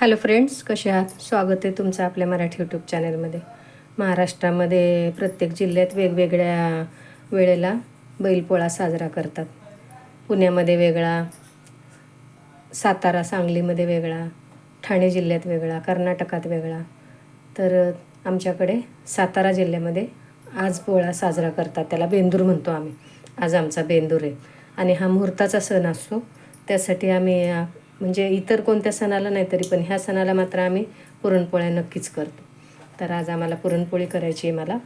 Hello friends कसे आहात? स्वागत आहे तुमचं आपल्या मराठी यूट्यूब चॅनलमध्ये महाराष्ट्रामध्ये प्रत्येक जिल्ह्यात वेगवेगळ्या वेळेला बैलपोळा साजरा करतात. पुण्यामध्ये वेगळा सातारा सांगलीमध्ये वेगळा ठाणे जिल्ह्यात वेगळा कर्नाटकात वेगळा. तर आमच्याकडे सातारा जिल्ह्यामध्ये आज पोळा साजरा करतात. त्याला बेंदूर म्हणतो आम्ही. आज आमचा बेंदूर आहे. आणि हा मुहूर्ताचा सण असतो. त्यासाठी आम्ही म्हणजे इतर कोणत्या सणाला नाही तरी पण ह्या सणाला मात्र आम्ही पुरणपोळ्या नक्कीच करतो. तर आज आम्हाला पुरणपोळी करायची आहे मला.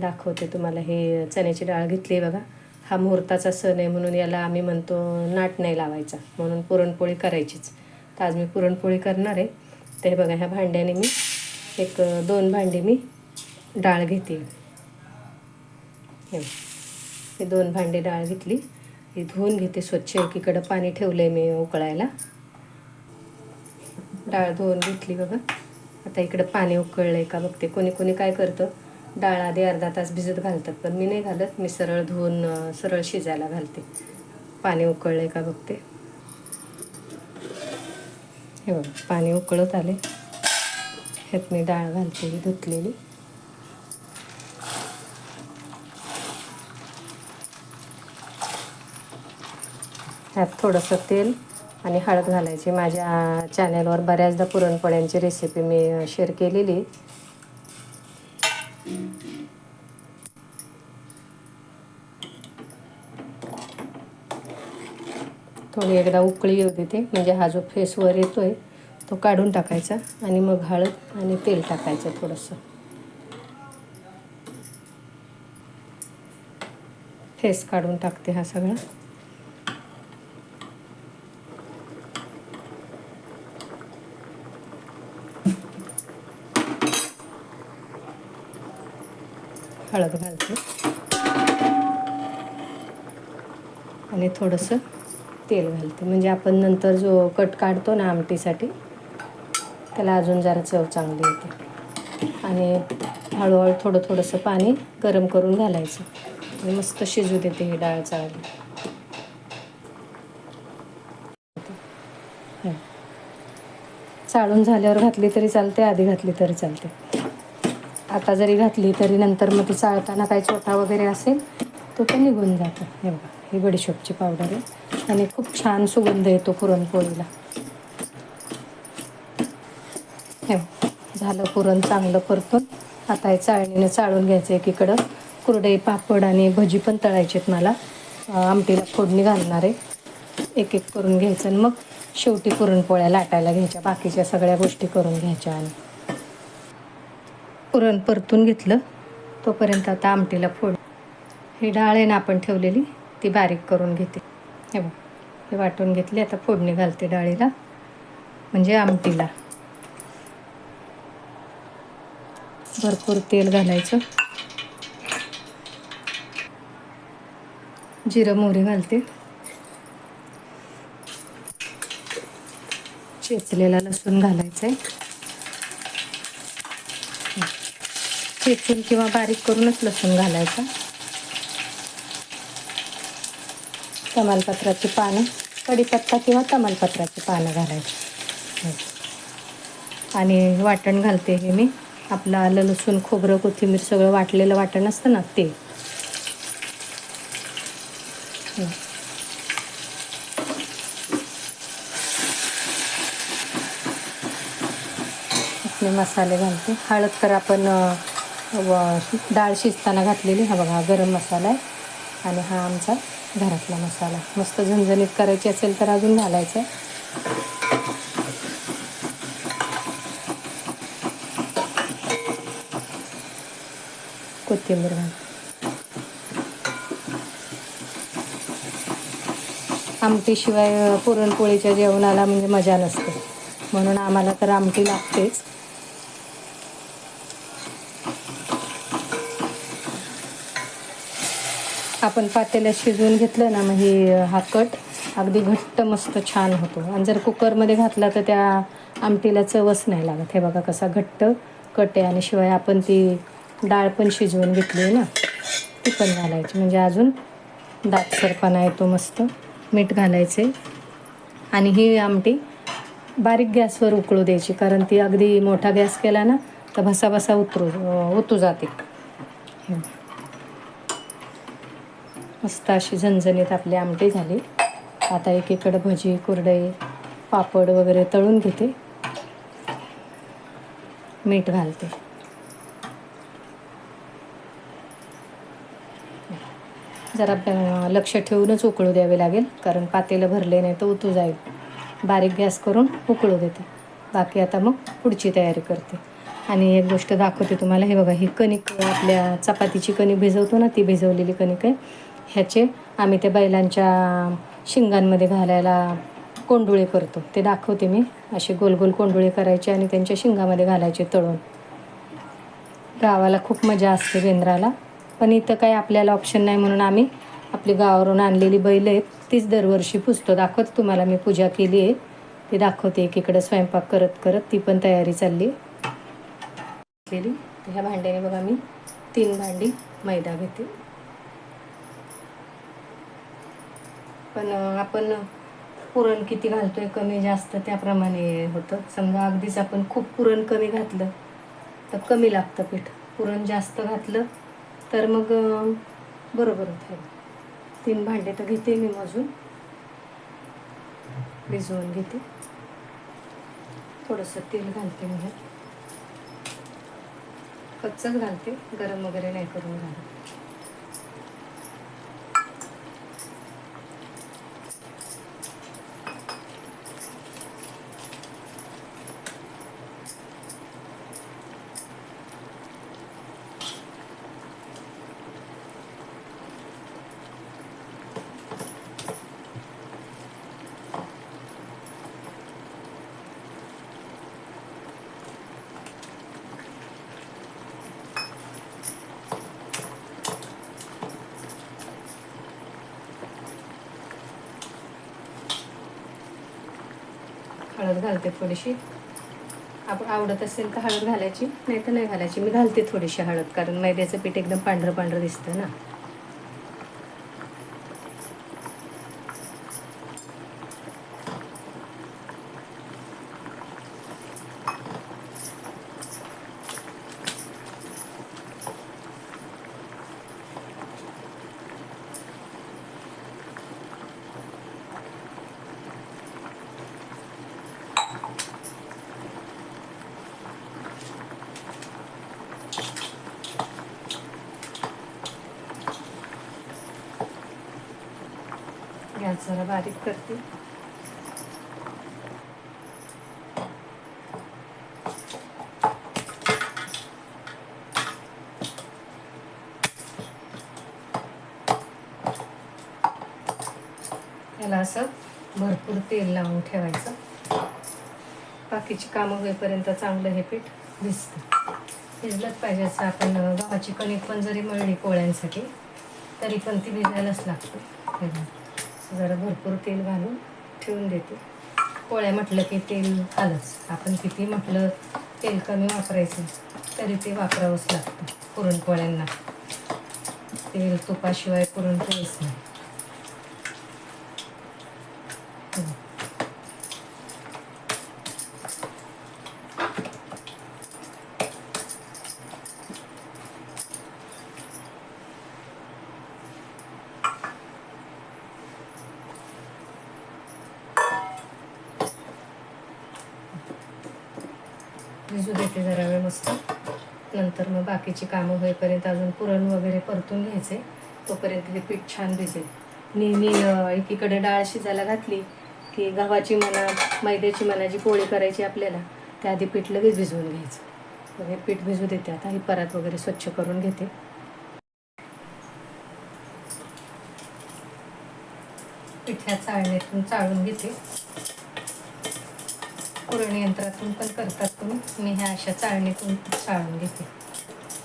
दाखवते तुम्हाला हे चण्याची डाळ घेतली आहे बघा. हा मुहूर्ताचा सण आहे म्हणून याला आम्ही म्हणतो नाट नाही लावायचा. म्हणून पुरणपोळी करायचीच. तर आज मी पुरणपोळी करणार आहे. ते बघा ह्या भांड्याने मी एक दोन भांडी मी डाळ घेते. हे दोन भांडी डाळ घेतली. ही धुवून घेते स्वच्छ एकीकडं. पाणी ठेवलं आहे मी उकळायला. डाळ धुवून घेतली बघा. आता इकडं पाणी उकळलं आहे का बघते. कोणी कोणी काय करतं? डाळ आधी अर्धा तास भिजत घालतात पण मी नाही घालत. मी सरळ धुवून सरळ शिजायला घालते. पाणी उकळलं आहे का बघते. हे बघा पाणी उकळत आले. ह्यात मी डाळ घालते ही धुतलेली. ह्यात थोडंसं तेल आणि हळद घालायची. माझ्या चॅनलवर बऱ्याचदा पुरणपोळ्यांची रेसिपी मी शेअर केलेली. थोडी एकदा उकळी येऊ देते. म्हणजे हा जो फेसवर येतो येतोय तो काढून टाकायचा आणि मग हळद आणि तेल टाकायचं थोडंसं. फेस काढून टाकते हा सगळा. हळद घालते. आणि थोडंसं तेल घालते. म्हणजे आपण नंतर जो कट काढतो ना आमटीसाठी त्याला अजून जरा चव चांगली येते. आणि हळूहळू थोडं थोडंसं पाणी गरम करून घालायचं. आणि मस्त शिजू देते ही डाळ चाळली चाळून झाल्यावर घातली तरी चालते आधी घातली तरी चालते. आता जरी घातली तरी नंतर मग ती चाळताना काही छोटा वगैरे असेल तो पण निघून जातो. हे बघा ही बडीशोपची पावडर आहे. आणि खूप छान सुगंध येतो पुरणपोळीला. हे झालं पुरण चांगलं परतून आता हे चाळणीने चाळून घ्यायचं एकीकडं. कुरडे पापड आणि भजी पण तळायचेत मला. आमटीला फोडणी घालणार आहे. एक एक करून घ्यायचं आणि मग शेवटी पुरणपोळ्या लाटायला घ्यायच्या बाकीच्या सगळ्या गोष्टी करून घ्यायच्या आणि पुरण परतून घेतलं तोपर्यंत आता आमटीला फोड. ही डाळ आहे ना आपण ठेवलेली ती बारीक करून घेते. हे बघ हे वाटून घेतली आता फोडणी घालते डाळीला म्हणजे आमटीला. भरपूर तेल घालायचं. जिरं मोहरी घालते. चेचलेला लसूण घालायचं आहे चेचून किंवा बारीक करूनच लसूण घालायचा. तमालपत्राची पानं कढीपत्ता किंवा तमालपत्राची पानं घालायची. आणि वाटण घालते हे मी. आपलं आलं लसूण खोबरं कोथिंबीर सगळं वाटलेलं वाटण असतं ना ते. मसाले घालते. हळद तर आपण व डाळ शिजताना घातलेली. हा बघा गरम मसाला आहे. आणि हा आमचा घरातला मसाला. मस्त झणझणीत करायची असेल तर अजून घालायचं. कोथिंबीर घाल. आमटीशिवाय पुरणपोळीच्या जेवणाला म्हणजे मजा नसते. म्हणून आम्हाला तर आमटी लागतेच. आपण पातेल्यात शिजवून घेतलं ना मग ही हा कट अगदी घट्ट मस्त छान होतो. आणि जर कुकरमध्ये घातला तर त्या आमटीला चवच नाही लागत. हे बघा कसा घट्ट कट आहे. आणि शिवाय आपण ती डाळ पण शिजवून घेतली आहे ना ती पण घालायची. म्हणजे अजून दाटसरपणा येतो मस्त. मीठ घालायचे. आणि ही आमटी बारीक गॅसवर उकळू द्यायची. कारण ती अगदी मोठा गॅस केला ना तर भसा भसा उतरू अं, ओतू जाते. हे. मस्त अशी झणझणीत आपली आमटी झाली. आता एकीकडं भजी कुरडई पापड वगैरे तळून घेते. मीठ घालते. जरा लक्ष ठेवूनच उकळू द्यावे लागेल कारण पातेलं भरले नाही तर उतू जाईल. बारीक गॅस करून उकळू देते. बाकी आता मग पुढची तयारी करते. आणि एक गोष्ट दाखवते तुम्हाला हे बघा ही कणिक आपल्या चपातीची कणिक भिजवतो ना ती भिजवलेली कणिक आहे. ह्याचे आम्ही त्या बैलांच्या शिंगांमध्ये घालायला कोंडुळे करतो. ते दाखवते मी. असे गोल गोल कोंडुळे करायचे आणि त्यांच्या शिंगामध्ये घालायचे तळून. गावाला खूप मजा असते बेंद्राला. पण इथं काही आपल्याला ऑप्शन नाही म्हणून आम्ही आपली गावावरून आणलेली बैल आहेत तीच दरवर्षी पुजतो. दाखवत तुम्हाला मी पूजा केली आहे. ती दाखवते एकीकडे स्वयंपाक करत करत ती पण तयारी चालली केली. ह्या भांड्याने बघा मी तीन भांडी मैदा घेते. पण आपण पुरण किती घालतोय कमी जास्त त्याप्रमाणे होतं. समजा अगदीच आपण खूप पुरण कमी घातलं तर कमी लागतं पीठ. पुरण जास्त घातलं तर मग बरोबर होतं तीन भांडे तर घेते मी मजून. भिजवून घेते. थोडंसं तेल घालते मी कच्चंच घालते गरम वगैरे नाही करून घालत. हळद घालते थोडीशी. आपण आवडत असेल तर हळद घालायची नाही तर नाही घालायची. मी घालते थोडीशी हळद कारण मैद्याचं पीठ एकदम पांढरं पांढरं दिसतं ना. गॅस जरा बारीक करते. याला असं भरपूर तेल लावून ठेवायचं. बाकीची कामं होईपर्यंत चांगलं हे पीठ भिजतं. भिजलंच पाहिजे असं आपण गव्हाची कणिक पण जरी मळली पोळ्यांसाठी तरी पण ती भिजायलाच लागते. असं जरा भरपूर तेल घालून ठेवून देते. पोळ्या म्हटलं की तेल आलंच आपण किती म्हटलं तेल कमी वापरायचं तरी ते वापरावंच लागतं पुरणपोळ्यांना. तेल तुपाशिवाय पुरणपोळीच नाही. भिजू देते जरा वेळ मस्त नंतर मग बाकीची कामं होईपर्यंत अजून पुरण वगैरे परतून घ्यायचे. तोपर्यंत हे पीठ छान भिजेल. नेहमी एकीकडे डाळ शिजायला घातली की गव्हाची म्हणा मैद्याची म्हणा जी पोळी करायची आपल्याला त्याआधी पीठ लगेच भिजवून घ्यायचं. मग हे पीठ भिजू देते. आता ही परात वगैरे स्वच्छ करून घेते. पिठ्या चाळणीतून चाळून घेते. पुरण यंत्रातून पण करतात तुम्ही मी ह्या अशा चाळणीतून चाळून घेते.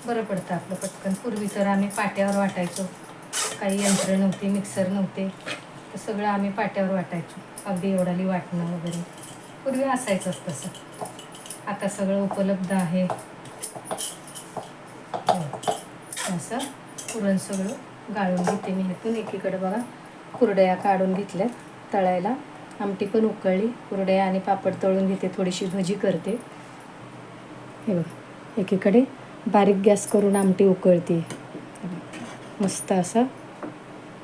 बरं पडतं आपलं पटकन. पूर्वी तर आम्ही पाट्यावर वाटायचो. काही यंत्र नव्हते मिक्सर नव्हते. तर सगळं आम्ही पाट्यावर वाटायचो. अगदी एवढाली वाटणं वगैरे. पूर्वी असायचंच तसं. आता सगळं उपलब्ध आहे. हो. असं पुरण सगळं गाळून घेते मी. ह्यातून एकीकडे बघा. कुरड्या काढून घेतल्यात. तळायला. आमटी पण उकळली कुरडे आणि पापड तळून घेते थोडीशी भजी करते. हे बघ एकीकडे बारीक गॅस करून आमटी उकळते. मस्त असं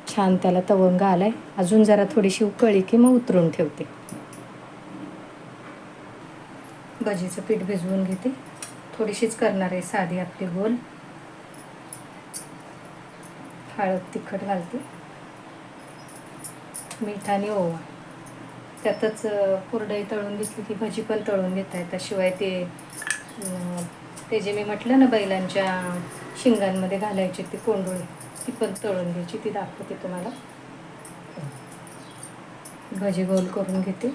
छान त्याला तवंग आलाय. अजून जरा थोडीशी उकळली की मग उतरून ठेवते. भजीचं पीठ भिजवून घेते. थोडीशीच करणार आहे साधी आपली गोल. हळद तिखट घालते. मीठ आणि ओवा. त्यातच कुरडई तळून घेतली की भजी पण तळून घेता येतात शिवाय ते ते जे मी म्हटलं ना बैलांच्या शिंगांमध्ये घालायचे ती कोंडोळी ती पण तळून घ्यायची ती दाखवते तुम्हाला. भजी गोल करून घेते.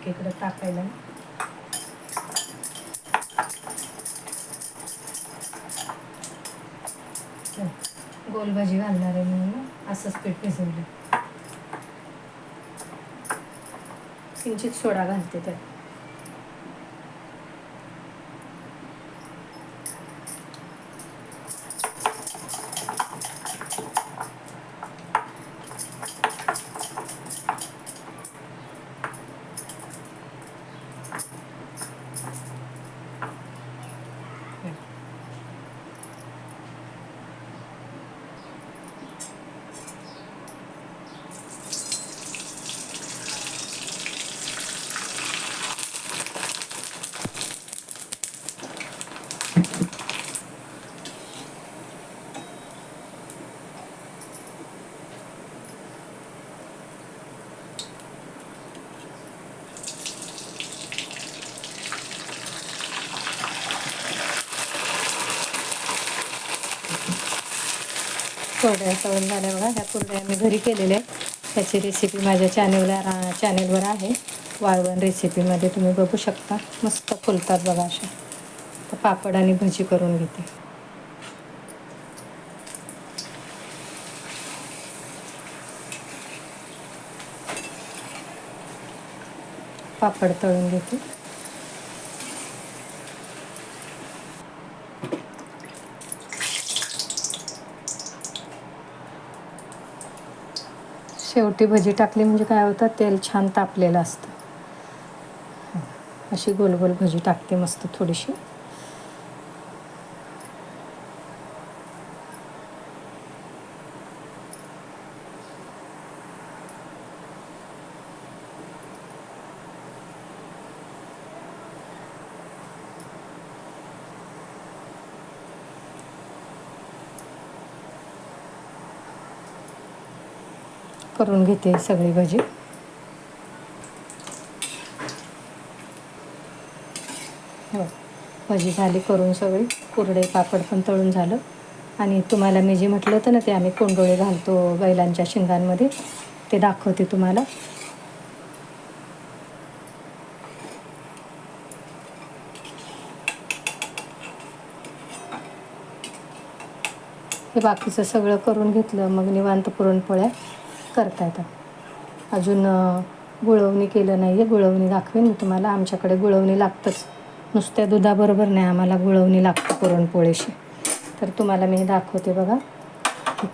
एकीकडे टाकायला. गोल भाजी घालणार आहे म्हणून असंच पीठ भिजवलं. किंचित सोडा घालते त्यात. कुरड्या तळून झाल्या बघा. ह्या कुरड्या मी घरी केलेल्या आहेत. त्याची रेसिपी माझ्या चॅनेलला रा चॅनेलवर आहे. वाळवण रेसिपीमध्ये तुम्ही बघू शकता. मस्त फुलतात बघा अशा. तर पापड आणि भजी करून घेते. पापड तळून घेते. शेवटी भजी टाकली म्हणजे काय होतं? तेल छान तापलेलं असतं. अशी गोल गोल भजी टाकते मस्त थोडीशी. करून घेते सगळी भजी. हो भजी झाली करून सगळी. कुरडे पापड पण तळून झालं. आणि तुम्हाला मी जे म्हटलं होतं ना ते आम्ही कोंडोळे घालतो बैलांच्या शिंगांमध्ये. ते दाखवते तुम्हाला. हे बाकीचं सगळं करून घेतलं. मग निवांत पुरणपोळ्या. करता येतात अजून गुळवणी केलं नाही आहे गुळवणी दाखवेन मी तुम्हाला. आमच्याकडे गुळवणी लागतंच. नुसत्या दुधाबरोबर नाही आम्हाला गुळवणी लागतं पुरणपोळीशी. तर तुम्हाला मी हे दाखवते बघा.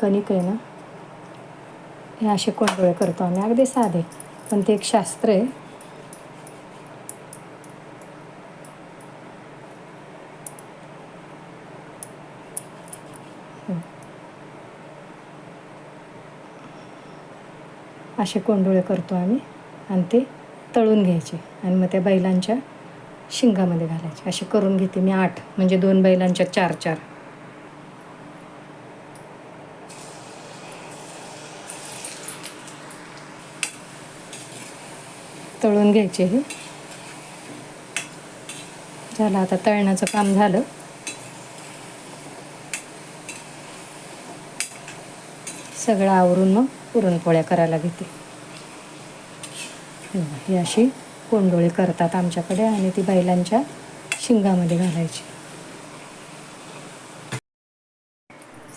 कणिक आहे ना हे असे कोंडोळे करतो आम्ही. अगदी साधे. पण ते एक शास्त्र आहे. असे कोंडोळे करतो आम्ही आणि ते तळून घ्यायचे आणि मग त्या बैलांच्या शिंगामध्ये घालायचे. असे करून घेते मी आठ म्हणजे दोन बैलांच्या चार चार. तळून घ्यायचे हे. झालं आता तळण्याचं काम झालं. सगळं आवरून मग पुरणपोळ्या करायला घेते. ही अशी कोंडोळी करतात आमच्याकडे आणि ती बैलांच्या शिंगामध्ये घालायची.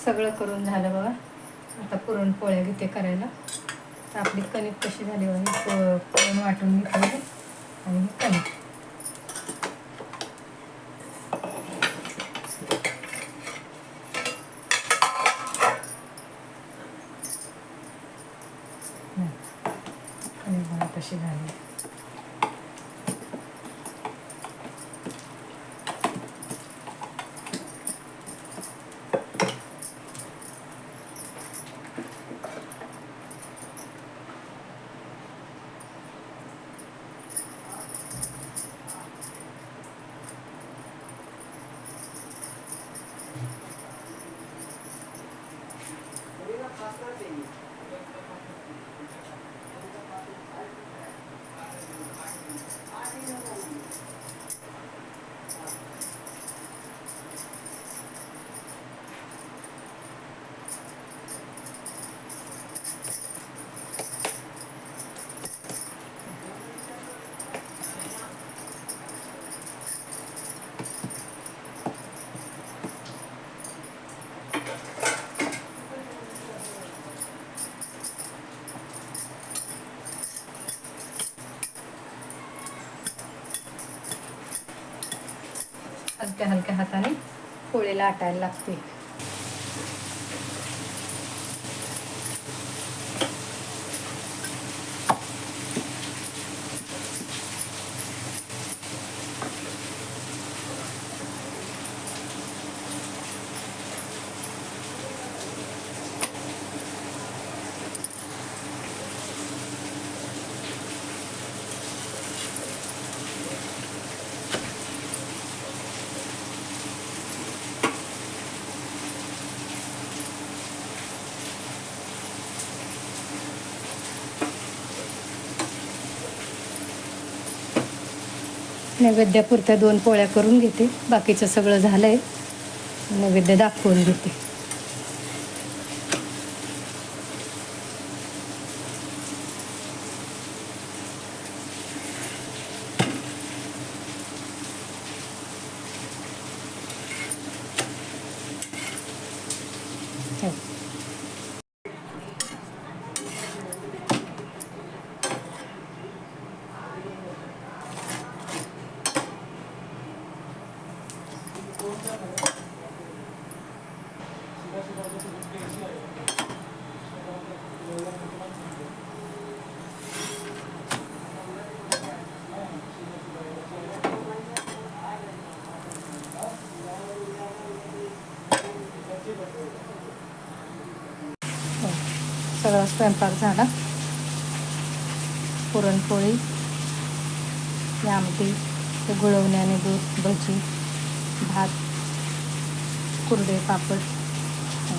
सगळं करून झालं बघा. आता पुरणपोळ्या घेते करायला. तर आपली कणिक कशी झाली बघा. प- पुरण वाटून घेतली आणि कणिक बघा कशी झाली हलक्या हलक्या हाताने पोळीला आटायला लागते. नैवेद्यापुरत्या दोन पोळ्या करून घेते. बाकीचं सगळं झालं आहे नैवेद्य दाखवून घेते सगळा स्वयंपाक झाला. पुरणपोळी ही आमटी हे दूध भजी भात कुरडे पापड. हो.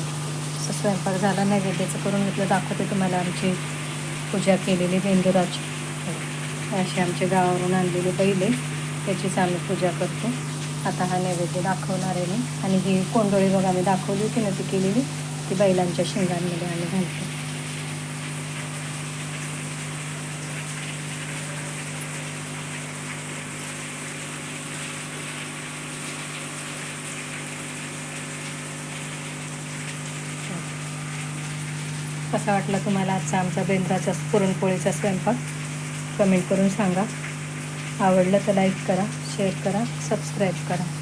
असं स्वयंपाक झाला. नैवेद्याचं करून घेतलं. दाखवते तुम्हाला आमची पूजा केलेली बेंदुराची असे आमच्या गावावरून आणलेले पहिले त्याचीच आम्ही पूजा करतो. आता हा नैवेद्य दाखवणार आहे मी. आणि ही कोंडोळी बघा आम्ही दाखवली होती ना ती केलेली. ती बैलांच्या शेंगांमध्ये आम्ही घालतो. कसा वाटला तुम्हाला आजचा आमचा बेंद्राचा पुरणपोळीचा स्वयंपाक? कमेंट करून सांगा. आवडलं तर लाईक करा शेअर करा सबस्क्राईब करा.